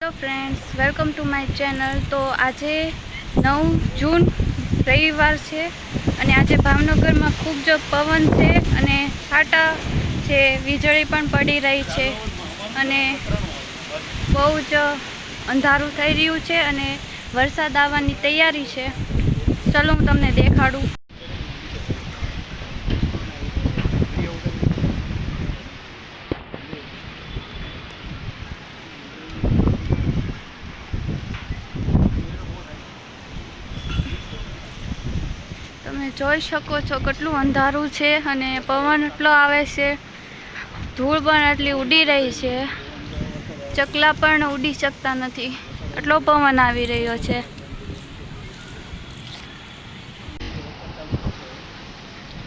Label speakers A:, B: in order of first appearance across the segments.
A: Hello friends welcome to my channel તો આજે નવ જૂન રવિવાર છે અને આજે ભાવનગરમાં ખૂબ જ પવન છે અને ફાટા છે, વીજળી પણ પડી રહી છે અને બહુ જ અંધારું થઈ રહ્યું છે અને વરસાદ આવવાની તૈયારી છે. ચલો, હું તમને દેખાડું તમે જોઈ શકો છો કેટલું અંધારું છે અને પવન એટલો આવે છે. ધૂળ પણ એટલી ઉડી રહી છે. ચકલા પણ ઉડી શકતા નથી. એટલો પવન આવી રહ્યો છે.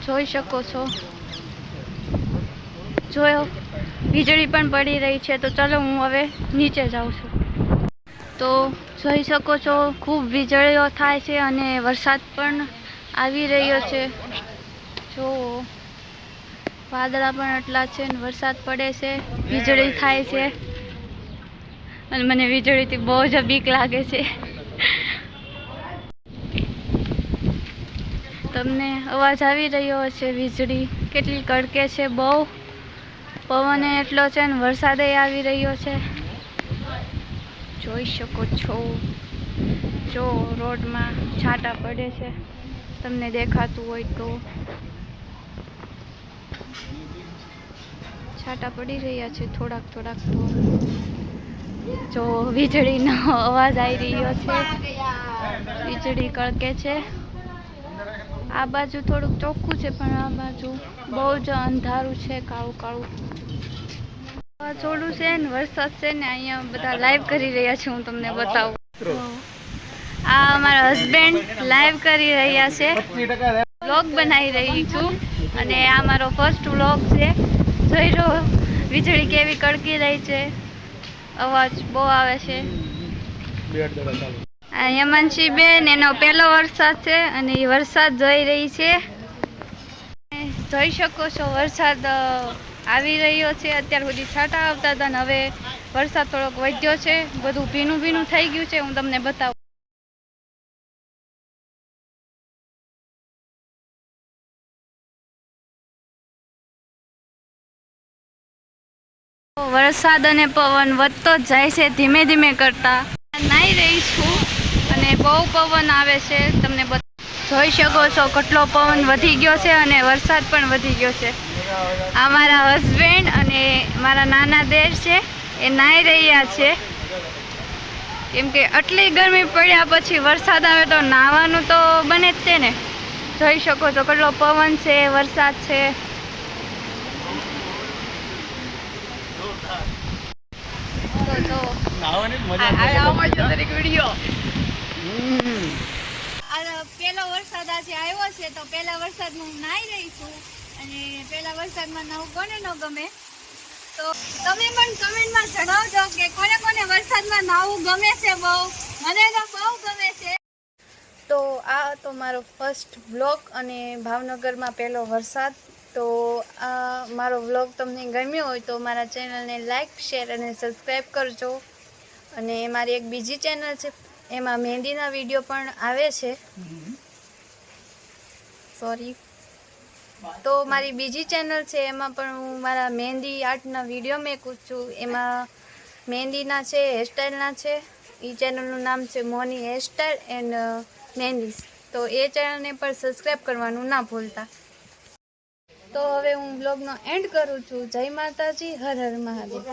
A: જોઈ શકો છો. જોયો. વીજળી પણ પડી રહી છે. તો ચાલો હું હવે નીચે જાઉં છું. તો જોઈ શકો છો, ખૂબ વીજળીઓ થાય છે અને વરસાદ પણ આવી રહ્યો છે. જો વાદળા પણ એટલા છે ને વરસાદ પડે છે. વીજળી થાય છે. અને મને વીજળીથી બહુ જ બીક લાગે છે. તમને અવાજ આવી રહ્યો હશે, વીજળી કેટલી કડકે છે બહુ. પવન એટલો છે ને વરસાદે આવી રહ્યો છે. જોઈ શકો છો. જો રોડમાં છાંટા પડે છે. તમને દેખાતું હોય તો. છાંટા પડી રહ્યા છે થોડાક થોડાક તો. જો વીજળીનો અવાજ આવી રહ્યો છે. વીજળી કડકે છે. આ બાજુ થોડુંક ચોખ્ખું છે પણ આ બાજુ બહુ જ અંધારું છે કાળું કાળું. વાવાઝોડું છે ને વરસાદ છે ને અહીંયા બધા લાઈવ કરી રહ્યા છે હું તમને બતાવું. આ અમારા હસબન્ડ લાઈવ કરી રહ્યા છે. વ્લોગ બનાવી રહી છું અને આ મારો ફર્સ્ટ વ્લોગ છે. જોઈ લો, વીજળી કેવી કડકી રહી છે. અવાજ બહુ આવે છે. યમનશી બેન, એનો પહેલો વરસાદ છે અને એ વરસાદ જોઈ રહી છે. જોઈ શકો છો, વરસાદ આવી રહ્યો છે. અત્યાર સુધી છાંટા આવતા હતા ને હવે વરસાદ થોડોક વધ્યો છે. બધું ભીનું ભીનું થઈ ગયું છે. હું તમને બતાવું. વરસાદ અને પવન વધતો જ જાય છે ધીમે ધીમે કરતા. નાહી રહી છું અને બહુ પવન આવે છે. તમને જોઈ શકો છો કેટલો પવન વધી ગયો છે અને વરસાદ પણ વધી ગયો છે. આ મારા હસબન્ડ અને મારા નાના દેર છે, એ નાહી રહ્યા છે. કેમ કે આટલી ગરમી પડ્યા પછી વરસાદ આવે તો નાહવાનું તો બને જ છે ને. જોઈ શકો છો કેટલો પવન છે, વરસાદ છે તો જો આ પેલો વરસાદ આજે આવ્યો છે તો પેલા વરસાદમાં હું નાહી રહી છું. અને પેલા વરસાદમાં નવું કોને ન ગમે? તો તમે પણ કમેન્ટમાં જણાવજો કે કોને કોને વરસાદમાં નાવું ગમે છે બહુ? મને તો બહુ ગમે છે. તો આ હતો મારો ફર્સ્ટ બ્લોક અને ભાવનગરમાં પહેલો વરસાદ. તો આ મારો વ્લોગ તમને ગમ્યો હોય તો મારા ચેનલને લાઇક શેર અને સબસ્ક્રાઈબ કરજો. અને મારી એક બીજી ચેનલ છે એમાં મહેંદીના વીડિયો પણ આવે છે. સોરી. તો મારી બીજી ચેનલ છે એમાં પણ હું મારા મહેંદી આર્ટના વીડિયો મેકું છું. એમાં મહેંદીના છે હેરસ્ટાઈલના છે. એ ચેનલનું નામ છે મોની હેરસ્ટાઈલ એન્ડ મહેંદીસ તો એ ચેનલને પણ સબસ્ક્રાઈબ કરવાનું ના ભૂલતા. તો હવે હું બ્લોગનો એન્ડ કરું છું. જય માતાજી હર હર મહાદેવ.